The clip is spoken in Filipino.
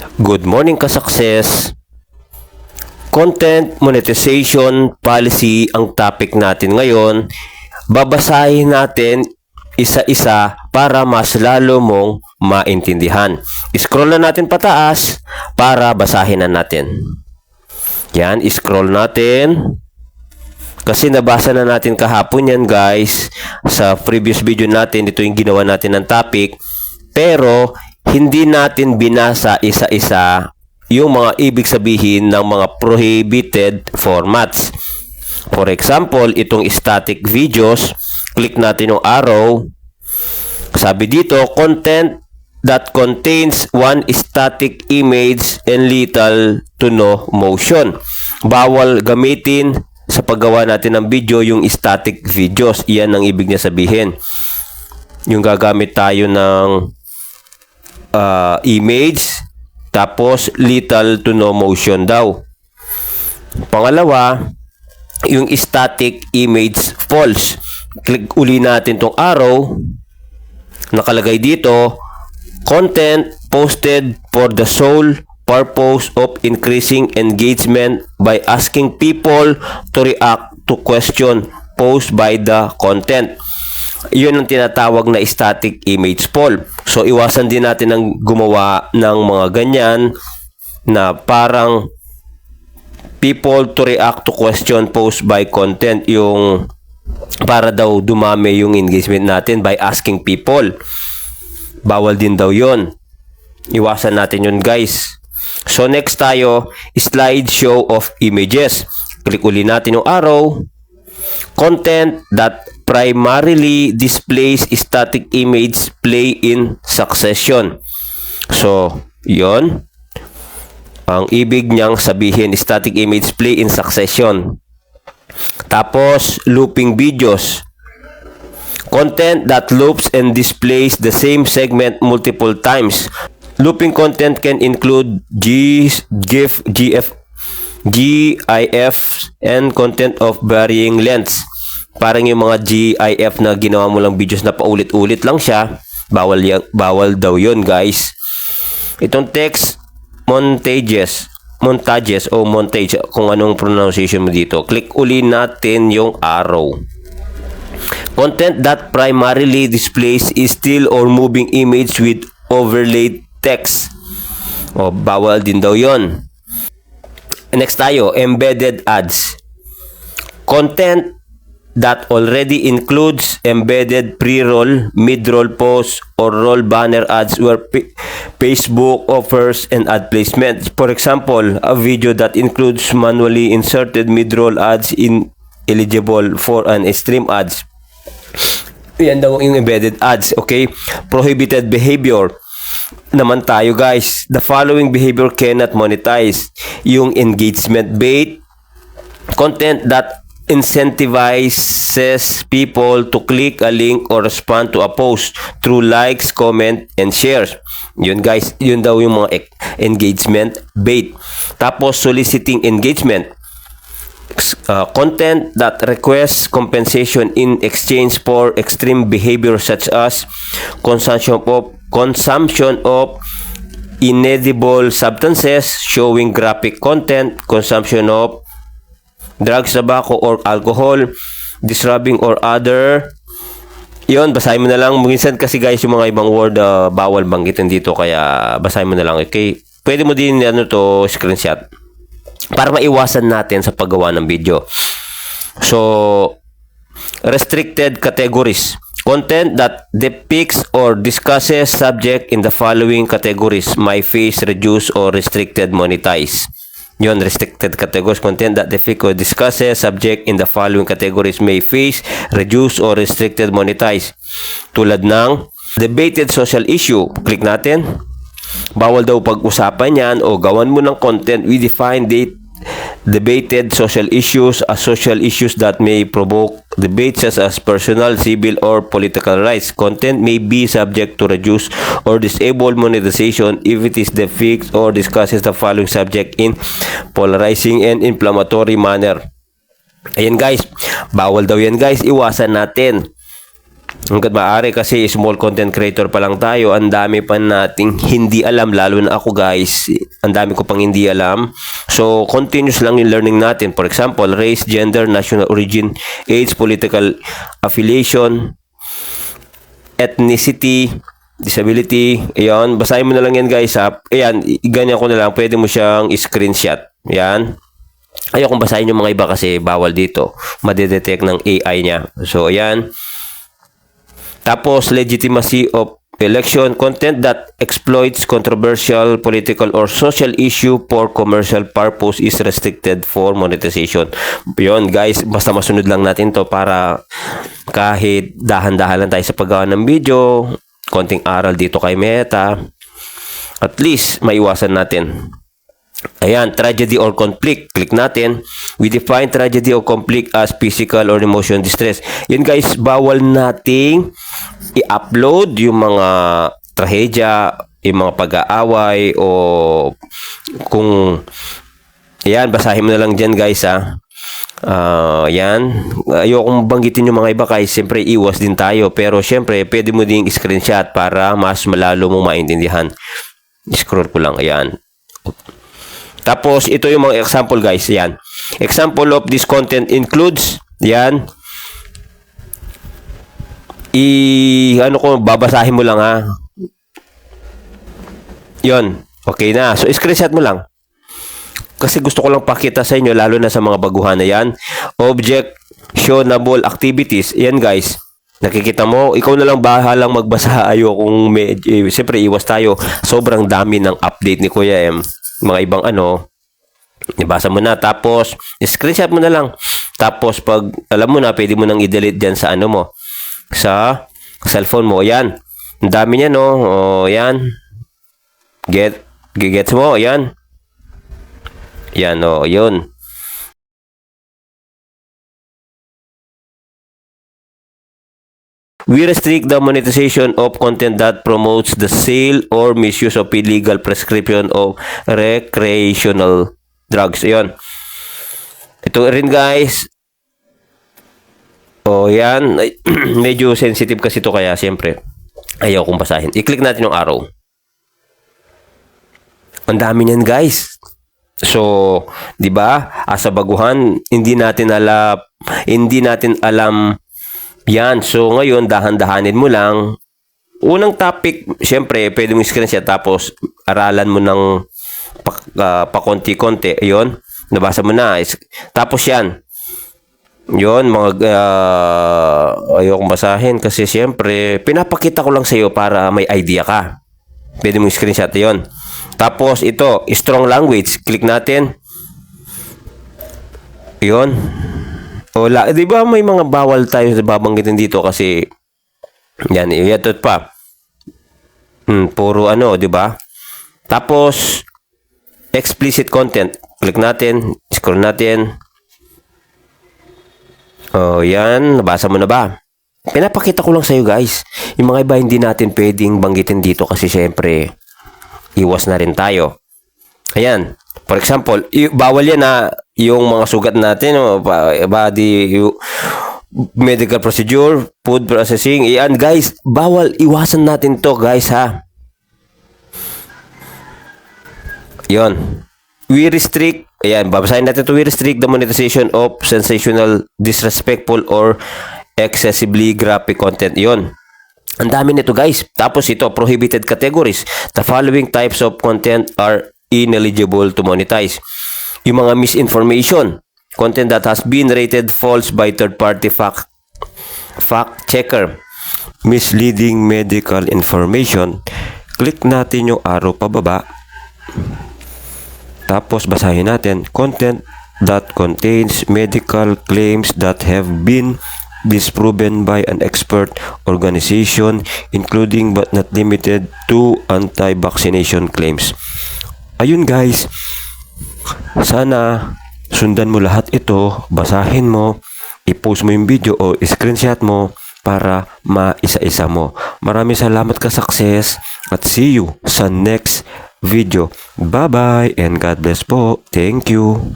Good morning ka success. Content monetization policy ang topic natin ngayon. Babasahin natin isa-isa para mas lalo mong maintindihan. Scroll na natin pataas para basahin na natin. Yan, scroll natin. Kasi nabasa na natin kahapon yan guys. Sa previous video natin, ito yung ginawa natin ng topic. Pero, hindi natin binasa isa-isa yung mga ibig sabihin ng mga prohibited formats. For example, itong static videos, click natin yung arrow. Sabi dito, content that contains one static image and little to no motion. Bawal gamitin sa paggawa natin ng video yung static videos. Iyan ang ibig niya sabihin. Yung gagamit tayo ng uh, image tapos little to no motion daw. Pangalawa, yung static image false. Click uli natin tong arrow. Nakalagay dito, content posted for the sole purpose of increasing engagement by asking people to react to question posed by the content. Yun ang tinatawag na static image poll. So, iwasan din natin ang gumawa ng mga ganyan na parang people to react to question posed by content yung para daw dumami yung engagement natin by asking people. Bawal din daw yon. Iwasan natin yun guys. So next tayo, slideshow of images. Click uli natin yung arrow. Content that primarily displays static image play in succession. So, yon Ang ibig niyang sabihin, static image play in succession. Tapos, looping videos. Content that loops and displays the same segment multiple times. Looping content can include G, GIF, GF, GIF, and content of varying lengths. Parang yung mga GIF na ginawa mo lang videos na paulit-ulit lang siya, bawal, ya- bawal daw yon guys. Itong text montages, montages o montage, kung anong pronunciation mo dito. Click uli natin yung arrow. Content that primarily displays is still or moving image with overlaid text. O, bawal din daw yon. Next tayo, embedded ads. Content that already includes embedded pre-roll, mid-roll posts, or roll banner ads where Facebook offers an ad placement. For example, a video that includes manually inserted mid-roll ads in eligible for an stream ads. Yan daw yung embedded ads, okay? Prohibited behavior naman tayo guys. The following behavior cannot monetize. Yung engagement bait, content that incentivizes people to click a link or respond to a post through likes, comment, and shares. Yun guys, yun daw yung mga e- engagement bait. Tapos soliciting engagement. Uh, content that requests compensation in exchange for extreme behavior such as consumption of consumption of inedible substances showing graphic content consumption of drugs, tobacco, or alcohol, disturbing or other. Yon, basahin mo na lang. Minsan kasi guys, yung mga ibang word uh, bawal banggitin dito kaya basahin mo na lang. Okay? Pwede mo din ano to screenshot para maiwasan natin sa paggawa ng video. So, restricted categories. Content that depicts or discusses subject in the following categories may face reduce or restricted monetize. Yon, restricted categories content that depict or discusses subject in the following categories may face reduce or restricted monetize. Tulad ng debated social issue. Click natin. Bawal daw pag-usapan yan o gawan mo ng content we define date debated social issues as social issues that may provoke debates such as personal, civil, or political rights. Content may be subject to reduce or disable monetization if it is depicts or discusses the following subject in polarizing and inflammatory manner. Ayan guys, bawal daw yan guys, iwasan natin. Hanggat maaari kasi small content creator pa lang tayo, ang dami pa nating hindi alam, lalo na ako guys, ang dami ko pang hindi alam. So, continuous lang yung learning natin. For example, race, gender, national origin, age, political affiliation, ethnicity, disability, ayan, basahin mo na lang yan guys ha. Ayan, ganyan ko na lang, pwede mo siyang screenshot. Ayan. Ayokong basahin yung mga iba kasi bawal dito. Madedetect ng AI niya. So, ayan. Tapos, legitimacy of election content that exploits controversial political or social issue for commercial purpose is restricted for monetization. Yun, guys, basta masunod lang natin to para kahit dahan-dahan lang tayo sa paggawa ng video, konting aral dito kay Meta, at least maiwasan natin. Ayan, tragedy or conflict. Click natin. We define tragedy or conflict as physical or emotion distress. Yun guys, bawal nating i-upload yung mga trahedya, yung mga pag-aaway o kung Ayan, basahin mo na lang dyan guys ha. Ah, yan. Ayokong banggitin yung mga iba guys. Siyempre, iwas din tayo. Pero siyempre, pwede mo ding screenshot para mas malalo mong maintindihan. Scroll ko lang. Ayan. Tapos, ito yung mga example guys. Yan. Example of this content includes, yan. I, ano ko, babasahin mo lang ha. Yon. Okay na. So, screenshot mo lang. Kasi gusto ko lang pakita sa inyo, lalo na sa mga baguhan na yan. Objectionable activities. Yan guys. Nakikita mo, ikaw na lang bahalang magbasa. Ayokong, med- eh, siyempre iwas tayo. Sobrang dami ng update ni Kuya M. Mga ibang ano, Ibasa mo na. Tapos, screenshot mo na lang. Tapos, pag alam mo na, pwede mo nang i-delete dyan sa ano mo. Sa cellphone mo. Yan. Ang dami niya, no? O, yan. Get, gets mo. Yan. Yan, o. Yun. We restrict the monetization of content that promotes the sale or misuse of illegal prescription of recreational drugs. Ayun. Ito rin guys. O yan. Ay, Medyo sensitive kasi ito kaya siyempre. Ayaw kong basahin. I-click natin yung arrow. Ang dami niyan guys. So, 'di ba? Asa baguhan, hindi natin alam hindi natin alam 'yan. So, ngayon dahan-dahanin mo lang. Unang topic, syempre, pwede mo screenshot tapos aralan mo ng pa, ah, pakonti-konti. 'Yon. Nabasa mo na. Tapos 'yan. 'Yon, mga uh, ayokong basahin kasi syempre, pinapakita ko lang sa iyo para may idea ka. Pwede mo screenshot 'yon. Tapos ito, strong language. Click natin. 'Yon. Wala, 'di ba may mga bawal tayo sa babanggitin dito kasi yan, ito pa. Hmm, puro ano, 'di ba? Tapos explicit content. Click natin, scroll natin. Oh, yan. Nabasa mo na ba? Pinapakita ko lang sa'yo guys. Yung mga iba hindi natin pwedeng banggitin dito kasi syempre iwas na rin tayo. Ayan. For example, bawal yan na yung mga sugat natin, ba- body, medical procedure, food processing. Yan guys, bawal. Iwasan natin to guys ha. Yon. We restrict, ayan, babasahin natin to. We restrict the monetization of sensational, disrespectful, or excessively graphic content. Yon. Ang dami nito guys. Tapos ito, prohibited categories. The following types of content are ineligible to monetize. Yung mga misinformation. Content that has been rated false by third-party fact, fact checker. Misleading medical information. Click natin yung arrow pababa. Tapos basahin natin content that contains medical claims that have been disproven by an expert organization including but not limited to anti-vaccination claims. Ayun guys, sana sundan mo lahat ito, basahin mo, i-post mo yung video o screenshot mo para maisa-isa mo. Maraming salamat ka success at see you sa next video. Bye-bye and God bless po. Thank you.